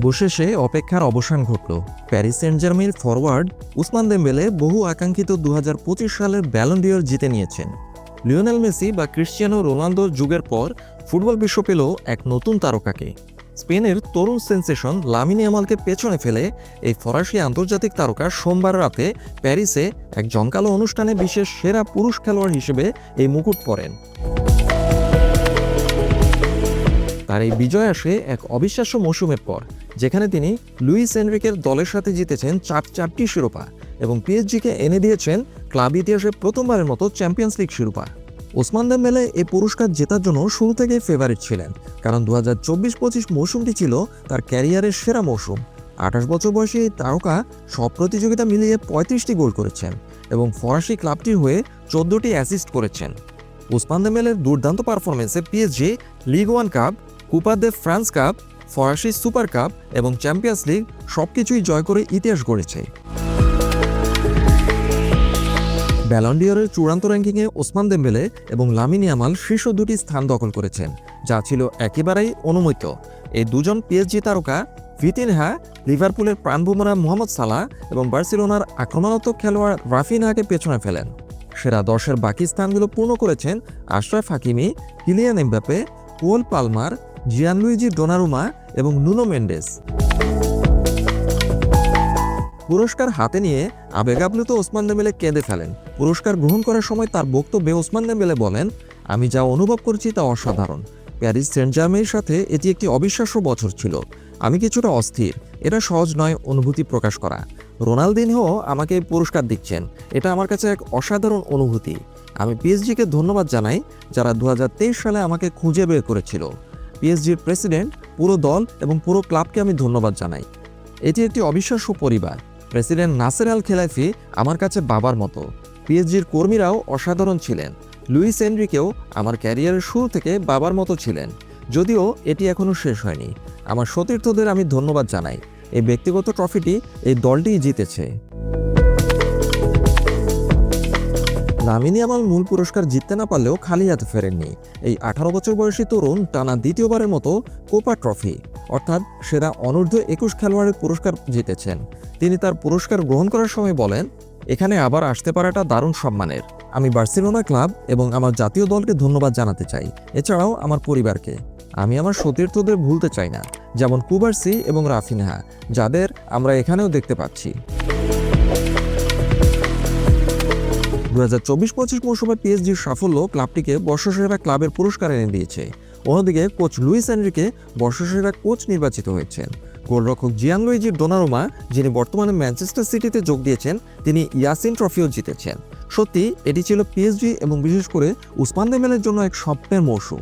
অবশেষে অপেক্ষার অবসান ঘটল। প্যারিস সেন্ট জার্মের ফরওয়ার্ড উসমান দেম্বেলে বহু আকাঙ্ক্ষিত দু হাজার পঁচিশ সালের ব্যালন্ডিয়র জিতে নিয়েছেন। লিওনেল মেসি বা ক্রিশ্চিয়ানো রোনালদোর যুগের পর ফুটবল বিশ্ব পেল এক নতুন তারকাকে। স্পেনের তরুণ সেন্সেশন লামিনি আমালকে পেছনে ফেলে এই ফরাসি আন্তর্জাতিক তারকা সোমবার রাতে প্যারিসে এক জমকালো অনুষ্ঠানে বিশেষ সেরা পুরুষ খেলোয়াড় হিসেবে এই মুকুট পরেন। তার এই বিজয় আসে এক অবিশ্বাস্য মৌসুমের পর, যেখানে তিনি লুইস এনরিকের দলের সাথে জিতেছেন চার চারটি শিরোপা এবং পিএসজিকে এনে দিয়েছেন ক্লাব ইতিহাসে প্রথমবারের মতো চ্যাম্পিয়ন্স লিগ শিরোপা। ওসমান দেম্বেলে এই পুরস্কার জেতার জন্য শুরু থেকেই ফেভারিট ছিলেন, কারণ দু হাজার চব্বিশ পঁচিশ মৌসুমটি ছিল তার ক্যারিয়ারের সেরা মৌসুম। আঠাশ বছর বয়সী এই তারকা সব প্রতিযোগিতা মিলিয়ে পঁয়ত্রিশটি গোল করেছেন এবং ফরাসি ক্লাবটির হয়ে চোদ্দটি অ্যাসিস্ট করেছেন। ওসমান দেমেলের দুর্দান্ত পারফরমেন্সে PSG league one cup Coupe de France cup, ফরাসি সুপার কাপ এবং চ্যাম্পিয়ন্স লিগ সবকিছুই জয় করে ইতিহাস গড়েছে। ব্যালন্ডিয়রের চূড়ান্ত র্যাঙ্কিংয়ে ওসমান দেম্বেলে এবং লামিনি আমাল শীর্ষ দুটি স্থান দখল করেছেন, যা ছিল একেবারেই অনুমিত এই দুজন পিএসজি তারকা ভিতিনহা, লিভারপুলের প্রাণভোমরা মোহাম্মদ সালাহ এবং বার্সেলোনার আক্রমণাত্মক খেলোয়াড় রাফিনহাকে পেছনে ফেলেন। সেরা দশের বাকি স্থানগুলো পূর্ণ করেছেন Achraf Hakimi, Kylian Mbappe Cole Palmer Gianluigi Donnarumma এবং নুনো মেন্ডেস পুরস্কার হাতে নিয়ে আবেগাপ্লুত ওসমান দেমেলে কেঁদে ফেলেন। পুরস্কার গ্রহণ করার সময় তার বক্তব্যে ওসমান দেমেলে বলেন, আমি যা অনুভব করছি তা অসাধারণ। প্যারিস সেন্ট জার্মের সাথে এটি একটি অবিশ্বাস্য বছর ছিল। আমি কিছুটা অস্থির। এটা সহজ নয় অনুভূতি প্রকাশ করা। রোনালদিনহো আমাকে পুরস্কার দিচ্ছেন। এটা আমার কাছে এক অসাধারণ অনুভূতি। আমি পিএসজিকে ধন্যবাদ জানাই, যারা দু হাজার তেইশ সালে আমাকে খুঁজে বের করেছিল। পিএসজির প্রেসিডেন্ট পুরো দল এবং পুরো ক্লাবকে আমি ধন্যবাদ জানাই। এটি একটি অবিশ্বাস্য পরিবার। প্রেসিডেন্ট নাসের আল খেলাফি আমার কাছে বাবার মতো। পিএসজির কর্মীরাও অসাধারণ ছিলেন। লুইস এনরিকেও আমার ক্যারিয়ারের শুরু থেকে বাবার মতো ছিলেন। যদিও এটি এখনও শেষ হয়নি। আমার সতীর্থদের আমি ধন্যবাদ জানাই। এই ব্যক্তিগত ট্রফিটি এই দলটিই জিতেছে। লামিনী আমার মূল পুরস্কার জিততে না পারলেও খালি হাতে ফেরেননি। এই আঠারো বছর বয়সী তরুণ টানা দ্বিতীয়বারের মতো কোপা ট্রফি, অর্থাৎ সেরা অনূর্ধ্ব একুশ খেলোয়াড়ের পুরস্কার জিতেছেন। তিনি তার পুরস্কার গ্রহণ করার সময় বলেন, এখানে আবার আসতে পারাটা দারুণ সম্মানের। আমি বার্সেলোনা ক্লাব এবং আমার জাতীয় দলকে ধন্যবাদ জানাতে চাই। এছাড়াও আমার পরিবারকে। আমি আমার সতীর্থদের ভুলতে চাই না, যেমন কুবার্সি এবং রাফিনহা, যাদের আমরা এখানেও দেখতে পাচ্ছি। দু হাজার চব্বিশ পঁচিশ মৌসুমে পিএসজির সাফল্য ক্লাবটিকে বর্ষসেরা ক্লাবের পুরস্কার এনে দিয়েছে। অন্যদিকে কোচ লুইস এনরিকে বর্ষসেরা কোচ নির্বাচিত হয়েছেন। গোলরক্ষক জিয়ান লুইজি ডোনারোমা, যিনি বর্তমানে ম্যানচেস্টার সিটিতে যোগ দিয়েছেন, তিনি ইয়াসিন ট্রফিও জিতেছেন। সত্যি, এটি ছিল পিএসজি এবং বিশেষ করে উসমান দেমেলের জন্য এক স্বপ্নের মৌসুম।